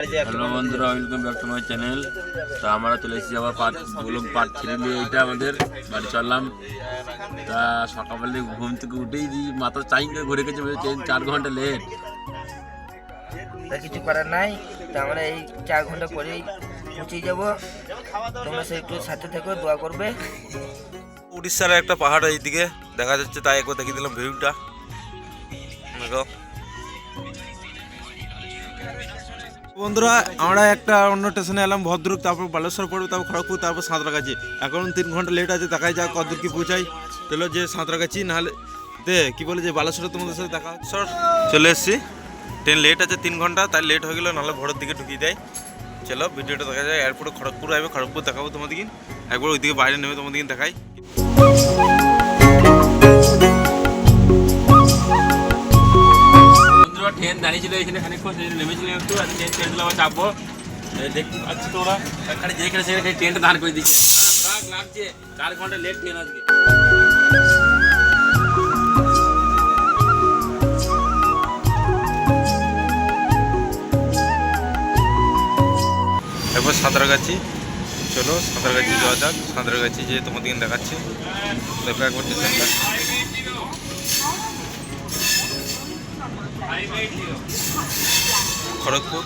Hello বন্ধুরা welcome back to my channel তা আমরা চলে এসেছি আবার পার্ট ব্লগ পার্ট থ্রি নিয়ে। এইটা আমাদের বাড়ি চললাম। তা সকালবেলা ঘুম থেকে উঠেই দিই মাথা চাই করে ঘুরে গেছে বলে ট্রেন চার ঘণ্টা লেট তা কিছু করার নাই। তা আমরা এই চার ঘণ্টা পরেই পৌঁছে যাব। তোমরা সে একটু সাথে থেকো দোয়া করবে। উড়িষ্যার একটা পাহাড় এইদিকে দেখা যাচ্ছে তাই একবার দেখিয়ে দিলাম ভিউটা। দেখো। বন্ধুরা, আমরা একটা অন্য স্টেশনে এলাম ভদ্রক তারপর বালেশ্বর পড়ব, তারপর খড়গপুর, তারপর সাঁতরাগাছি। এখন তিন ঘণ্টা লেট আছে, দেখাই যাক কতদূর কি পৌঁছাই। চলো যে সাঁতরাগাছি, নাহলে দে, কি বলে যে বালেশ্বরে তোমাদের সাথে দেখা। সর, চলে এসেছি। ট্রেন লেট আছে তিন ঘণ্টা, তাই লেট হয়ে গেলো নাহলে ভোরের দিকে ঢুকিয়ে দেয়। চলো, ভিডিওটা দেখা যায় এয়ারপোর্টে খড়গপুর আসবে, খড়গপুর দেখাবো তোমাদেরকে। একবার ওইদিকে বাইরে নেমে তোমাদেরকে দেখাই। ট্রেন দাঁড়িয়েছিল, এখানে খানিকক্ষণ, সেই নেমেছিলাম একটু, আর ট্রেন দিলাম আবার চাপবো দেখতে পাচ্ছি তোমরা, এখানে যেখানে সেখানে ট্রেনটা দাঁড় করে দিচ্ছে লাগছে, চার ঘণ্টা লেট ট্রেন আজকে। এরপর সাঁতরাগাছি। চলো, সাঁতরাগাছি যাওয়া যাক। সাঁতরাগাছি যে তোমাদেরকে দেখাচ্ছি। দেখো একবার খড়গপুর।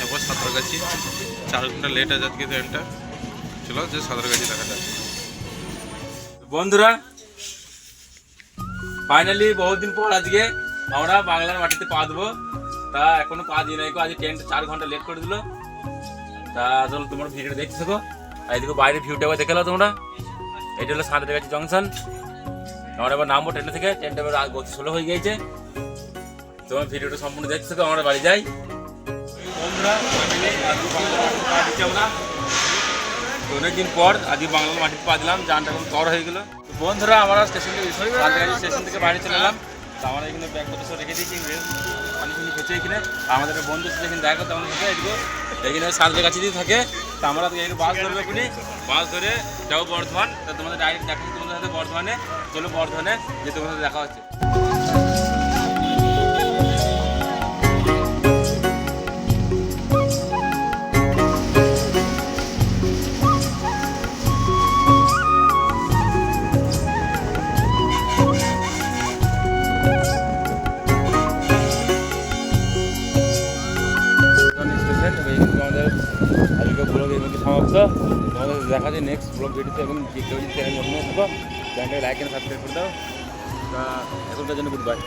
এরপর সাঁতরাগাছি। চার ঘণ্টা লেট আছে আজকে ট্রেনটা চলো, যে সাঁতরাগাছি দেখা যাক। বন্ধুরা ফাইনালি বহুদিন পর আজকে আমরা বাংলার মাটিতে পা দেবো। তা এখনও পা দিয়ে নাই গো। আজকে ট্রেনটা চার ঘণ্টা লেট করে দিল। তা চলো, তোমার ভিডিওটা দেখতে থাকো। আর এদিকে বাইরে ভিউটা দেখে তোমরা। এটা হলো সাঁতরাগাছি জংশন আমরা এবার নামবো ট্রেন থেকে। ট্রেনটা এবার গতি ষোলো হয়ে গিয়েছে। তোমার ভিডিওটা সম্পূর্ণ দেখতে থাকো আমরা বাড়ি যাই। বন্ধুরা আমরা তো অনেকদিন পর আজকে বাংলার মাটিতে পা দিলাম জানটা এখন কর হয়ে গেল। বন্ধুরা আমরা স্টেশন থেকে স্টেশন থেকে বাইরে চলে এলাম। তো আমরা এখানে ব্যাগপত্র সব রেখে দিয়েছি পানি খেয়েছে এখানে আমাদের বন্ধু এখানে দেখা করতে আমাদের সাথে এদিকে এখানে সাঁতরাগাছি দিয়ে থাকে। তো আমরা বাস ধরবে এখানে বাস ধরে যাব বর্ধমান। তা তোমাদের ডাইরেক্ট দেখা তোমাদের সাথে বর্ধমানে। চলো বর্ধমানে যে তোমাদের সাথে দেখা হচ্ছে। আজকে ব্লগ এমনি সমাপ্ত। তোমাদের দেখা যায় নেক্সট ব্লগ ভিডিওতে এবং যে কেউ যদি চ্যানেল নতুন থাকো চ্যানেলটাকে লাইক এন্ড সাবস্ক্রাইব করে দাও। এখনকার জন্য গুড বাই